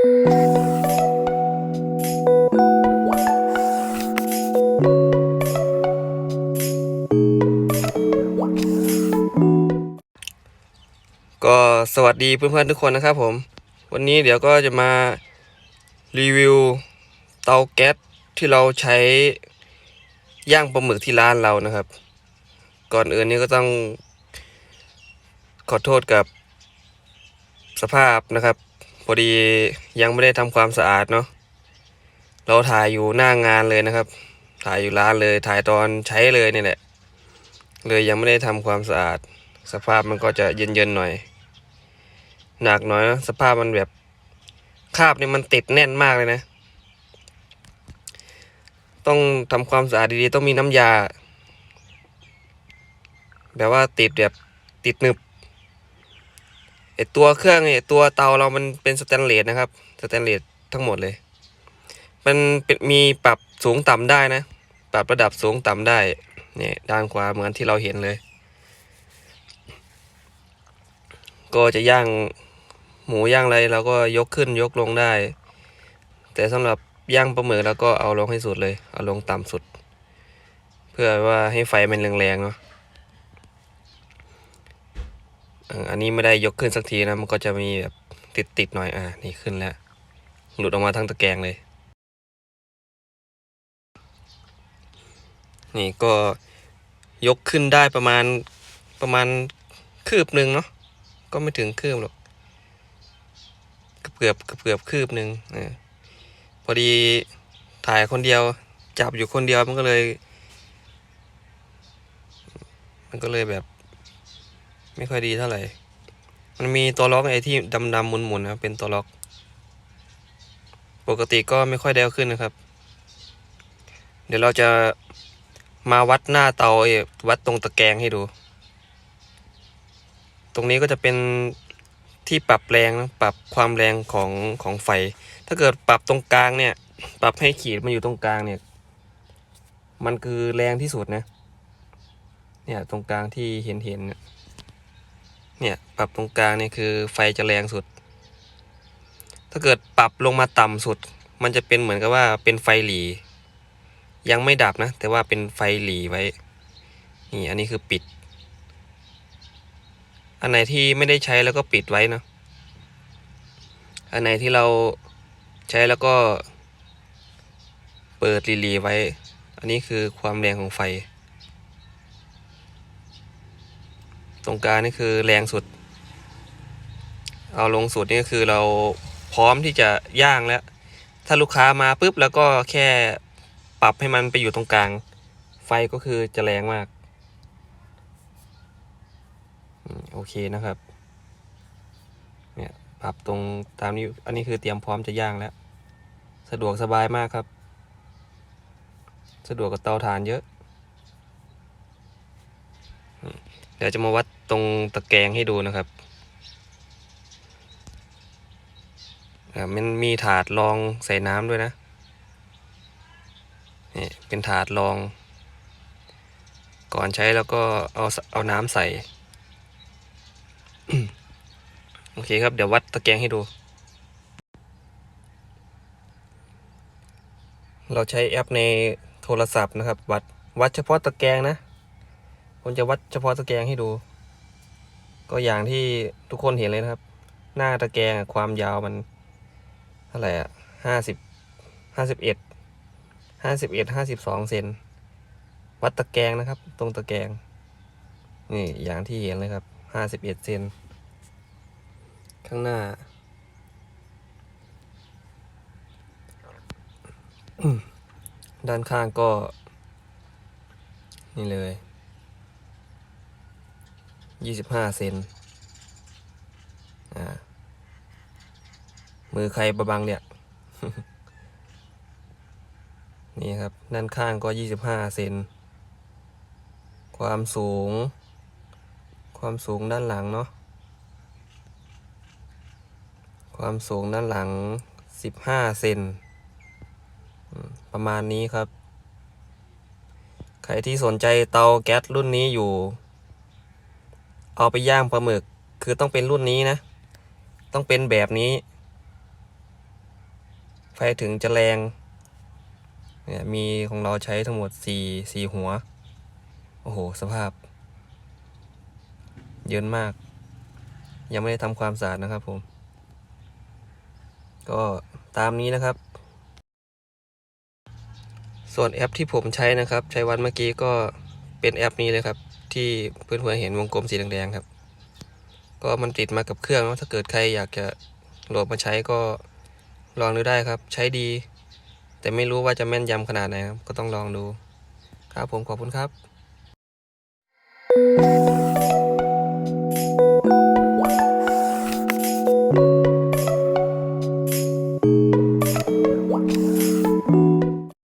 ก็สวัสดีเพื่อนๆทุกคนนะครับผม วันนี้เดี๋ยวก็จะมารีวิวเตาแก๊สที่เราใช้ย่างปลาหมึกที่ร้านเรานะครับ ก่อนอื่นนี้ก็ต้องขอโทษกับสภาพนะครับ อดียังไม่ได้ทำความสะอาดเนาะเราถ่ายอยู่หน้างานเลยนะครับ ถ่ายอยู่ร้านเลยถ่ายตอนใช้เลยนี่แหละ เลยยังไม่ได้ทำความสะอาด สภาพมันก็จะเย็นๆหน่อย หนักหน่อยนะสภาพมันแบบคราบนี่มันติดแน่นมากเลยนะ ต้องทำความสะอาดดีๆ ต้องมีน้ำยา แบบว่าติดแบบติดหนึบ อตัวเครื่องไอตัวเตาเรามันเป็นสแตนเลสนะครับสแตนเลสทั้งหมดเลย มันเป็นมีปรับสูงต่ำได้นะ ปรับระดับสูงต่ำได้เนี่ยด้านขวาเหมือนที่เราเห็นเลย ก็จะย่างหมูย่างอะไรเราก็ยกขึ้นยกลงได้ แต่สำหรับย่างปลาหมึกเราก็เอาลงให้สุดเลย เอาลงต่ำสุด เพื่อว่าให้ไฟมันแรงๆเนาะ อันนี้ไม่ได้ยกขึ้นสักทีนะ มันก็จะมีแบบติดๆหน่อย อ่า นี่ขึ้นแล้ว หลุดออกมาทั้งตะแกรงเลย นี่ก็ยกขึ้นได้ประมาณประมาณคืบหนึ่งเนาะ ก็ไม่ถึงคืบหรอก เกือบเกือบเกือบคืบหนึ่งอพอดีถ่ายคนเดียว จับอยู่คนเดียวมันก็เลย มันก็เลยแบบ ไม่ค่อยดีเท่าไหร่ มันมีตัวล็อกไอ้ที่ดำๆหมุนๆนะเป็นตัวล็อก ปกติก็ไม่ค่อยได้เอาขึ้นนะครับ เดี๋ยวเราจะมาวัดหน้าเตาไอ้วัดตรงตะแกรงให้ดู ตรงนี้ก็จะเป็นที่ปรับแรงนะปรับความแรงของของไฟ ถ้าเกิดปรับตรงกลางเนี่ย ปรับให้ขีดมันอยู่ตรงกลางเนี่ย มันคือแรงที่สุดนะ เนี่ยตรงกลางที่เห็นเห็นเนี่ย เนี่ยปรับตรงกลางเนี่ยคือไฟจะแรงสุด ถ้าเกิดปรับลงมาต่ำสุด มันจะเป็นเหมือนกับว่าเป็นไฟหลี ยังไม่ดับนะ แต่ว่าเป็นไฟหลีไว้ นี่อันนี้คือปิด อันไหนที่ไม่ได้ใช้แล้วก็ปิดไว้เนาะอันไหนที่เราใช้แล้วก็ เปิดรีลีไว้ อันนี้คือความแรงของไฟ ตรงกลางนี่คือแรงสุด เอาลงสุดนี่ก็คือเราพร้อมที่จะย่างแล้ว ถ้าลูกค้ามาปุ๊บแล้วก็แค่ปรับให้มันไปอยู่ตรงกลาง ไฟก็คือจะแรงมาก โอเคนะครับ เนี่ยปรับตรงตามนี้ อันนี้คือเตรียมพร้อมจะย่างแล้ว สะดวกสบายมากครับ สะดวกกับเตาถ่านเยอะนี่ เดี๋ยวจะมาวัดตรงตะแกรงให้ดูนะครับมันมีถาดรองใส่น้ำด้วยนะนี่เป็นถาดรอง ก่อนใช้แล้วก็เอาเอาน้ำใส่ โอเคครับเดี๋ยววัดตะแกรงให้ดู เราใช้แอปในโทรศัพท์นะครับ วัดวัดเฉพาะตะแกรงนะ ผมจะวัดเฉพาะตะแกรงให้ดู ก็อย่างที่ทุกคนเห็นเลยนะครับ หน้าตะแกรงความยาวมันเท่าไหร่อะห้าสิบห้าสิบเอ็ดห้าสิบเอ็ดห้าสิบสองเซนวัดตะแกรงนะครับ ตรงตะแกรงนี่อย่างที่เห็นเลยครับห้าสิบเอ็ดเซนข้างหน้าด้านข้างก็ นี่เลย ยี่สิบห้าเซนอ่า มือใครประบังเนี่ย นี่ครับ ด้านข้างก็ยี่สิบห้าเซน ความสูง ความสูงด้านหลังเนาะ ความสูงด้านหลัง15เซน ประมาณนี้ครับ ใครที่สนใจเตาแก๊สรุ่นนี้อยู่ เอาไปย่างปลาหมึก คือต้องเป็นรุ่นนี้นะ ต้องเป็นแบบนี้ ไฟถึงจะแรง เนี่ยมีของเราใช้ทั้งหมดสี่สี่หัว โอ้โห สภาพ เยินมาก ยังไม่ได้ทำความสะอาดนะครับผม ก็ตามนี้นะครับ ส่วนแอปที่ผมใช้นะครับ ใช้วันเมื่อกี้ก็เป็นแอปนี้เลยครับ ที่เพื่อนเพื่อนเห็นวงกลมสีแดงๆครับ ก็มันติดมากับเครื่องนะถ้าเกิดใครอยากจะโหลดมาใช้ก็ลองดูได้ครับ ใช้ดี แต่ไม่รู้ว่าจะแม่นยำขนาดไหนครับ ก็ต้องลองดู ครับผมขอบคุณครับ thank you